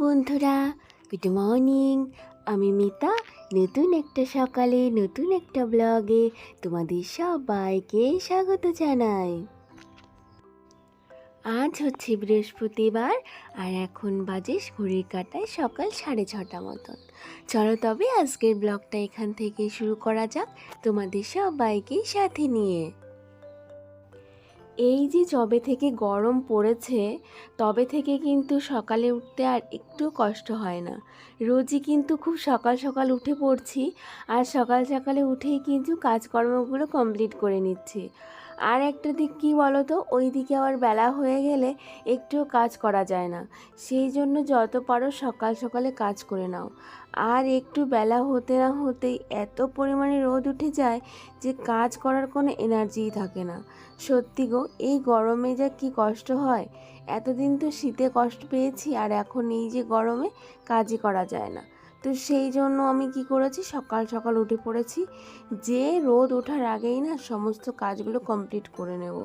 বন্ধুরা good morning আমি মিতা, নতুন একটা সকালে, নতুন একটা ব্লগে তোমাদের সবাইকে স্বাগত জানাই। আজ হচ্ছে বৃহস্পতিবার, আর এখন বাজে ঘড়ির কাটায় সকাল সাড়ে ছটা মতন। চলো তবে আজকের ব্লগটা এখান থেকে শুরু করা যাক তোমাদের সবাইকে সাথে নিয়ে। এই যে যবে থেকে গরম পড়েছে, তবে থেকে কিন্তু সকালে উঠতে আর একটু কষ্ট হয় না। রোজই কিন্তু খুব সকাল সকাল উঠে পড়ছি, আর সকাল সকালে উঠেই কিন্তু কাজকর্মগুলো কমপ্লিট করে নিচ্ছি। আর একটা দিক কী বলো তো ওই দিকে আবার বেলা হয়ে গেলে একটুও কাজ করা যায় না। সেই জন্য যত পারো সকাল সকালে কাজ করে নাও। আর একটু বেলা হতে না হতেই এত পরিমাণে রোদ উঠে যায় যে কাজ করার কোনো এনার্জিই থাকে না। সত্যি গো, এই গরমে যা কি কষ্ট হয়? এতদিন তো শীতে কষ্ট পেয়েছি আর এখন এই যে গরমে কাজই করা যায় না। তো সেই জন্য আমি কি করেছি? সকাল সকাল উঠে পড়েছি। যে রোদ ওঠার আগেই না সমস্ত কাজগুলো কমপ্লিট করে নেব।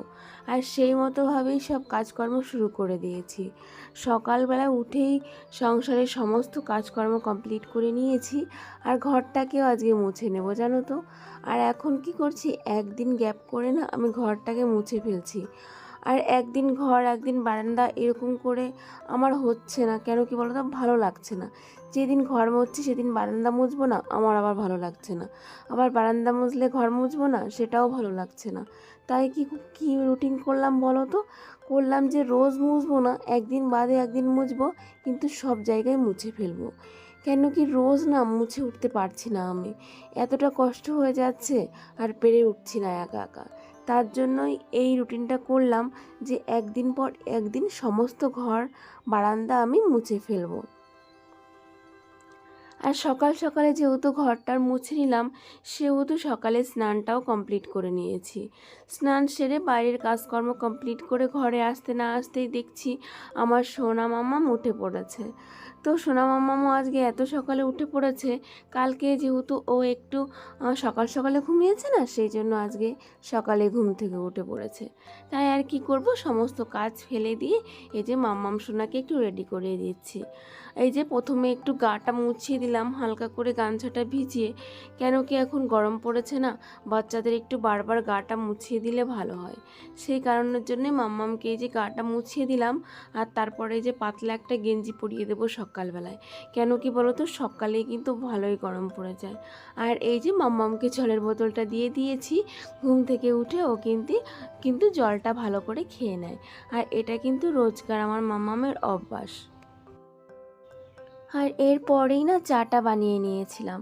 আর সেই মতোভাবেই সব কাজকর্ম শুরু করে দিয়েছি। সকালবেলা উঠেই সংসারের সমস্ত কাজকর্ম কমপ্লিট করে নিয়েছি। আর ঘরটাকেও আজকে মুছে নেব, জানো তো? আর এখন কি করছি? একদিন গ্যাপ করে না আমি ঘরটাকে মুছে ফেলছি। আর একদিন ঘর, একদিন বারান্দা এরকম করে আমার হচ্ছে না। কেন কি বলতো? ভালো লাগছে না। যেদিন ঘর মুছছি সেদিন বারান্দা মুছবো না, আমার আবার ভালো লাগছে না। আবার বারান্দা মুছলে ঘর মুছবো না, সেটাও ভালো লাগছে না। তাই কি কী রুটিন করলাম বলো তো? করলাম যে রোজ মুছবো না, একদিন বাদে একদিন মুছবো, কিন্তু সব জায়গায় মুছে ফেলব। কেন কি রোজ না মুছে উঠতে পারছি না আমি। এতটা কষ্ট হয়ে যাচ্ছে আর পেরে উঠছি না একা একা। তার জন্যই এই রুটিনটা করলাম যে একদিন পর একদিন সমস্ত ঘর, বারান্দা আমি মুছে ফেলব। আর সকাল সকালে যেহেতু ঘরটার মুছে নিলাম, সেহেতু সকালে স্নানটাও কমপ্লিট করে নিয়েছি। স্নান সেরে বাইরের কাজকর্ম কমপ্লিট করে ঘরে আসতে না আসতেই দেখছি আমার সোনা মামা উঠে পড়েছে। তো সোনা মামামও আজকে এত সকালে উঠে পড়েছে, কালকে যেহেতু ও একটু সকাল সকালে ঘুমিয়েছে না, সেই জন্য আজকে সকালে ঘুম থেকে উঠে পড়েছে। তাই আর কি করব, সমস্ত কাজ ফেলে দিয়ে এই যে মাম্মাম সোনাকে একটু রেডি করিয়ে দিচ্ছি। এই যে প্রথমে একটু গাটা মুছিয়ে দিলাম, হালকা করে গামছাটা ভিজিয়ে। কেন কি এখন গরম পড়েছে না? বাচ্চাদের একটু বারবার গাটা মুছিয়ে দিলে ভালো হয়। সেই কারণের জন্যে মাম্মামকে এই যে গাটা মুছিয়ে দিলাম, আর তারপরে এই যে পাতলা একটা গেঞ্জি পরিয়ে দেবো সকালবেলায়। কেন কি বলো তো সকালেই কিন্তু ভালোই গরম পড়ে যায়। আর এই যে মাম্মামকে জলের বোতলটা দিয়ে দিয়েছি, ঘুম থেকে উঠে ও কিন্তু কিন্তু জলটা ভালো করে খেয়ে নেয়। আর এটা কিন্তু রোজকার আমার মাম্মামের অভ্যাস। আর এরপরেই না চাটা বানিয়ে নিয়েছিলাম।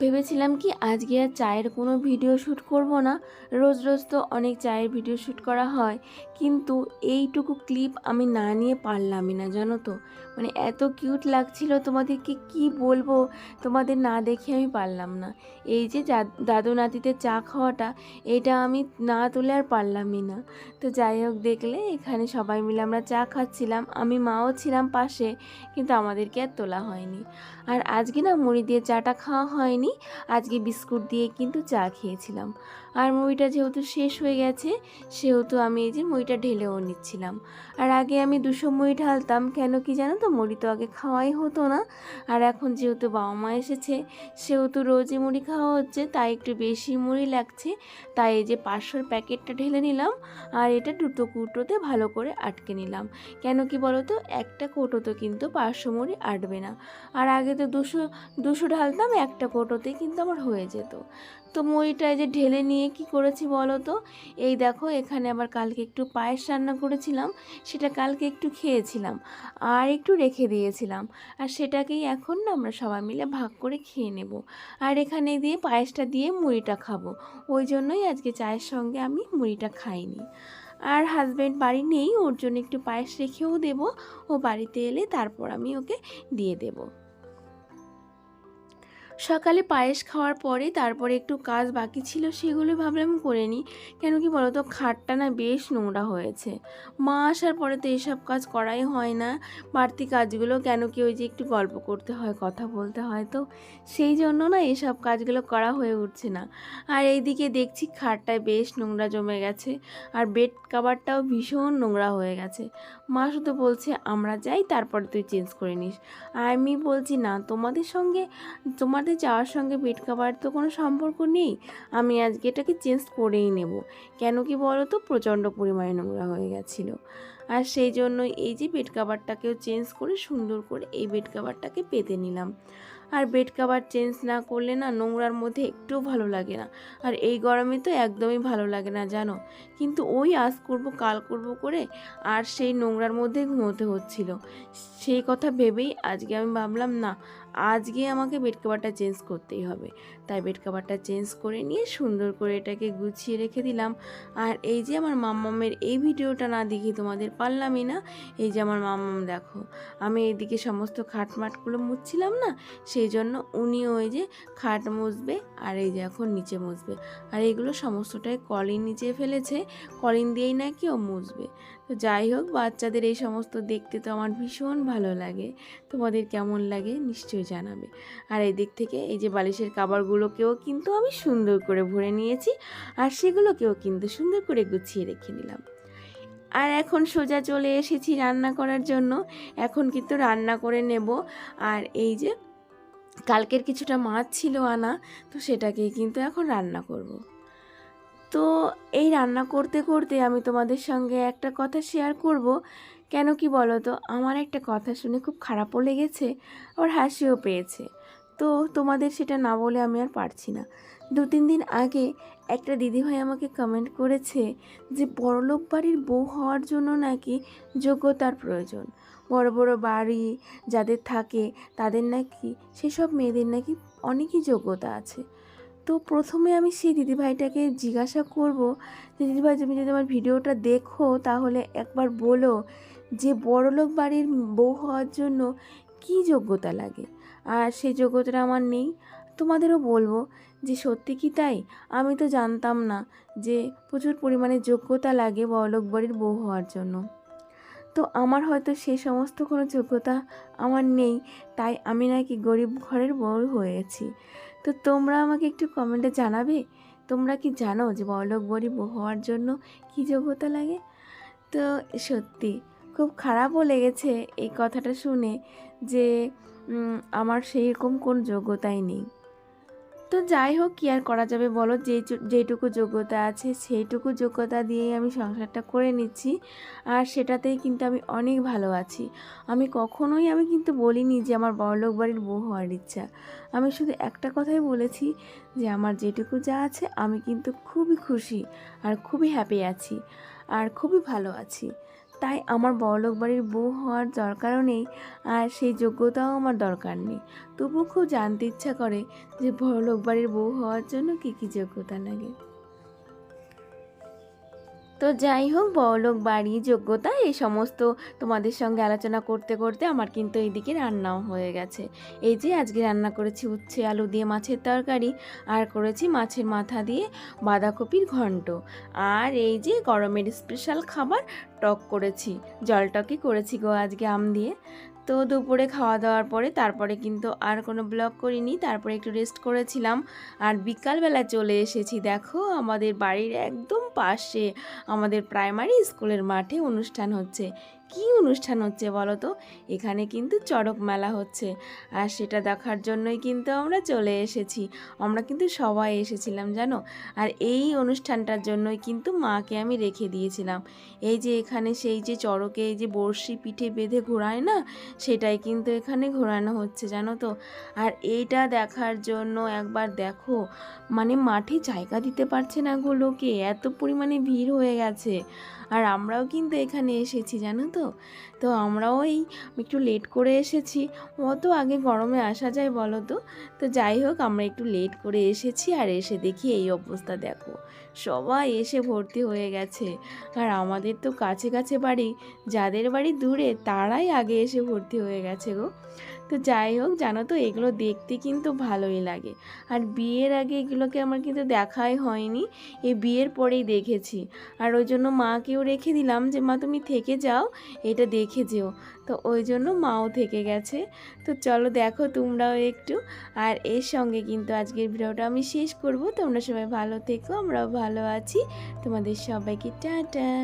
ভেবেছিলাম কি আজকে আর চায়ের কোনো ভিডিও শ্যুট করব না। রোজ রোজ তো অনেক চায়ের ভিডিও শ্যুট করা হয়। কিন্তু এইটুকু ক্লিপ আমি না নিয়ে পারলামই না, জানো তো। মানে এত কিউট লাগছিল তোমাদেরকে, কি বলব? তোমাদের না দেখে আমি পারলাম না। এই যে দাদু নাতিতে চা খাওয়াটা, এটা আমি না তুলে আর পারলামই না। তো যাই হোক, দেখলে এখানে সবাই মিলে আমরা চা খাচ্ছিলাম। আমি মাও ছিলাম পাশে, কিন্তু আমাদেরকে আর তোলা হয়নি। আর আজকে না মুড়ি দিয়ে চাটা খাওয়া হয়নি, আজকে বিস্কুট দিয়ে কিন্তু চা খেয়েছিলাম। আর মুড়িটা যেহেতু শেষ হয়ে গেছে, সেহেতু আমি এই যে মুড়িটা ঢেলেও নিচ্ছিলাম। আর আগে আমি দুশো মুড়ি ঢালতাম, কেন কি জানো তো? মুড়ি তো আগে খাওয়াই হতো না। আর এখন যেহেতু বাবা মা এসেছে, সেহেতু রোজই মুড়ি খাওয়া হচ্ছে, তাই একটু বেশি মুড়ি লাগছে। তাই এই যে পাঁচশোর প্যাকেটটা ঢেলে নিলাম, আর এটা দুটো কুটোতে ভালো করে আটকে নিলাম। কেন কি বলো তো একটা কৌটোতে কিন্তু পাঁচশো মুড়ি আটবে না। আর আগে তো দুশো দুশো ঢালতাম, একটা কৌটোতেই কিন্তু আমার হয়ে যেত। তো মুড়িটা যে ঢেলে নিয়ে কি করেছি বলো তো? এই দেখো, এখানে আবার কালকে একটু পায়েস রান্না করেছিলাম, সেটা কালকে একটু খেয়েছিলাম আর একটু রেখে দিয়েছিলাম। আর সেটাকেই এখন না আমরা সবাই মিলে ভাগ করে খেয়ে নেব। আর এখানে দিয়ে পায়েসটা দিয়ে মুড়িটা খাব। ওই জন্যই আজকে চায়ের সঙ্গে আমি মুড়িটা খাইনি। আর হাজব্যান্ড বাড়ি নেই, ওর জন্য একটু পায়েস রেখেও দেবো। ও বাড়িতে এলে তারপর আমি ওকে দিয়ে দেবো। সকালে পায়েস খাওয়ার পরে তারপরে একটু কাজ বাকি ছিল সেগুলো ভাবলাম করে নিই। কেন কি বলো তো খাটটা না বেশ নোংরা হয়েছে। মা আসার পরে তো এসব কাজ করাই হয় না। বাড়তি কাজগুলো কেন কি ওই যে একটু গল্প করতে হয়, কথা বলতে হয় তো। সেই জন্য না এসব কাজগুলো করা হয়ে উঠছে না। আর এইদিকে দেখছি খাটটায় বেশ নোংরা জমে গেছে। আর বেড কাভারটাও ভীষণ নোংরা হয়ে গেছে। মা শুধু বলছে, আমরা যাই, তারপরে তুই চেঞ্জ করে নিস। আর আমি বলছি, না, তোমাদের সঙ্গে তোমাদের যাওয়ার সঙ্গে বেড কাভার তো কোনো সম্পর্ক নেই। আমি আজকে এটাকে চেঞ্জ করেই নেব। কেন কি বলো তো প্রচণ্ড পরিমাণে নোংরা হয়ে গেছিল। আর সেই জন্য এই যে বেড কাভারটাকেও চেঞ্জ করে সুন্দর করে এই বেড কাভারটাকে পেতে নিলাম। আর বেড কাভার চেঞ্জ না করলে না নোংরার মধ্যে একটুও ভালো লাগে না। আর এই গরমে তো একদমই ভালো লাগে না, জানো? কিন্তু ওই আজ করব, কাল করব করে আর সেই নোংরার মধ্যে ঘুমোতে হচ্ছিল। সেই কথা ভেবেই আজকে আমি ভাবলাম, না আজকে আমাকে বেড কাভারটা চেঞ্জ করতেই হবে। তাই বেড কাভারটা চেঞ্জ করে নিয়ে সুন্দর করে এটাকে গুছিয়ে রেখে দিলাম। আর এই যে আমার মাম্মামের এই ভিডিওটা না দেখি তোমাদের পারলামই না, এই যে আমার মাম্মাম দেখো, আমি এইদিকে সমস্ত খাটমাটগুলো মুছছিলাম না সেই জন্য উনি ওই যে খাট মুছবে আর এই যে এখন নিচে মুছবে। আর এইগুলো সমস্তটাই কলিন নিচে ফেলেছে, কলিন দিয়েই নাকি ও মুছবে। তো যাই হোক, বাচ্চাদের এই সমস্ত দেখতে তো আমার ভীষণ ভালো লাগে। তোমাদের কেমন লাগে নিশ্চয়ই জানাবে। আর এই দিক থেকে এই যে বালিশের কাবারগুলোকেও কিন্তু আমি সুন্দর করে ভরে নিয়েছি আর সেগুলোকেও কিন্তু সুন্দর করে গুছিয়ে রেখে নিলাম আর এখন সোজা চলে এসেছি রান্না করার জন্য। এখন কিন্তু রান্না করে নেব। আর এই যে কালকের কিছুটা মাছ ছিল আনা, তো সেটাকেই কিন্তু এখন রান্না করব। তো এই রান্না করতে করতে আমি তোমাদের সঙ্গে একটা কথা শেয়ার করব। কেন কি বলো তো আমার একটা কথা শুনে খুব খারাপও লেগেছে, আবার হাসিও পেয়েছে। তো তোমাদের সেটা না বলে আমি আর পারছি না। দু, তিন দিন আগে একটা দিদিভাই আমাকে কমেন্ট করেছে যে, বড়লোক বাড়ির বউ হওয়ার জন্য নাকি যোগ্যতার প্রয়োজন। বড় বড় বাড়ি যাদের থাকে তাদের নাকি, সেসব মেয়েদের নাকি অনেকই যোগ্যতা আছে। তো প্রথমে আমি সেই দিদিভাইটাকে জিজ্ঞাসা করব, যে দিদিভাই, তুমি যদি আমার ভিডিওটা দেখো, তাহলে একবার বলো যে বড়লোক বাড়ির বউ হওয়ার জন্য কি যোগ্যতা লাগে? আর সেই যোগ্যতাটা আমার নেই। তোমাদেরও বলব যে সত্যি কি তাই? আমি তো জানতাম না যে প্রচুর পরিমাণে যোগ্যতা লাগে বড়লোক বাড়ির বউ হওয়ার জন্য। তো আমার হয়তো সে সমস্ত কোনো যোগ্যতা আমার নেই, তাই আমি নাকি গরিব ঘরের বউ হয়েছি। তো তোমরা আমাকে একটু কমেন্টে জানাবে? তোমরা কি জানো যে বড়লোক বউ হওয়ার জন্য কি যোগ্যতা লাগে? তো সত্যি, খুব খারাপও লেগেছে এই কথাটা শুনে যে আমার সেই রকম কোনো যোগ্যতাই নেই। তো যাই হোক, কি আর করা যাবে বলো? যে যেটুকু যোগ্যতা আছে সেইটুকু যোগ্যতা দিয়েই আমি সংসারটা করে নিচ্ছি। আর সেটাতেই কিন্তু আমি অনেক ভালো আছি। আমি কখনোই, আমি কিন্তু বলিনি যে আমার বড়লোক বাড়ির বউ হওয়ার ইচ্ছা। আমি শুধু একটা কথাই বলেছি যে আমার যেটুকু যা আছে আমি কিন্তু খুবই খুশি আর খুবই হ্যাপি আছি আর খুবই ভালো আছি। তাই আমার বড়লোক বাড়ির বউ হওয়ার দরকারও নেই আর সেই যোগ্যতাও আমার দরকার নেই। তবু খুব জানতে ইচ্ছা করে যে বড়লোক বাড়ির বউ হওয়ার জন্য কী কী যোগ্যতা লাগে। তো যাই হোক, বড়লোক বাড়ি, যোগ্যতা, এই সমস্ত তোমাদের সঙ্গে আলোচনা করতে করতে আমার কিন্তু এইদিকে রান্নাও হয়ে গেছে। এই যে আজকে রান্না করেছি উচ্ছে, আলু দিয়ে মাছের তরকারি, আর করেছি মাছের মাথা দিয়ে বাঁধাকপির ঘন্ট। আর এই যে গরমের স্পেশাল খাবার টক করেছি জল টকই করেছি গো আজকে আম দিয়ে। তো দুপুরে খাওয়া দাওয়ার পরে তারপরে কিন্তু আর কোনো ব্লগ করিনি। তারপরে একটু রেস্ট করেছিলাম। আর বিকালবেলা চলে এসেছি। দেখো, আমাদের বাড়ির একদম পাশে আমাদের প্রাইমারি স্কুলের মাঠে অনুষ্ঠান হচ্ছে। কি অনুষ্ঠান হচ্ছে বলো তো? এখানে কিন্তু চড়ক মেলা হচ্ছে। আর সেটা দেখার জন্যই কিন্তু আমরা চলে এসেছি। আমরা কিন্তু সবাই এসেছিলাম, জানো? আর এই অনুষ্ঠানটার জন্যই কিন্তু মাকে আমি রেখে দিয়েছিলাম। এই যে এখানে সেই যে চড়কে এই যে বড়শি পিঠে বেঁধে ঘোরায় না, সেটাই কিন্তু এখানে ঘোরানো হচ্ছে, জানো তো? আর এইটা দেখার জন্য একবার দেখো মানে মাঠে জায়গা দিতে পারছে না গো লোকে, এত পরিমাণে ভিড় হয়ে গেছে। আর আমরাও কিন্তু এখানে এসেছি, জানো তো? তো আমরা ওই একটু লেট করে এসেছি। অত আগে গরমে আসা যায় বলো তো তো যাই হোক, আমরা একটু লেট করে এসেছি আর এসে দেখি এই অবস্থা দেখো। সবাই এসে ভর্তি হয়ে গেছে। আর আমাদের তো কাছে কাছে বাড়ি, যাদের বাড়ি দূরে, তারাই আগে এসে ভর্তি হয়ে গেছে গো। তো যাই হোক, জানো তো, এগুলো দেখতে কিন্তু ভালোই লাগে। আর বিয়ের আগে এগুলোকে আমার কিন্তু দেখাই হয়নি, এই বিয়ের পরেই দেখেছি। আর ওই জন্য মাকেও রেখে দিলাম যে, মা, তুমি থেকে যাও, এটা দেখে যেও। তো ওই জন্য মাও থেকে গেছে। তো চলো, দেখো তোমরাও একটু। আর এর সঙ্গে কিন্তু আজকের ভিডিওটা আমি শেষ করব। তোমরা সবাই ভালো থেকো, আমরাও ভালো আছি। তোমাদের সবাইকে, টাটা!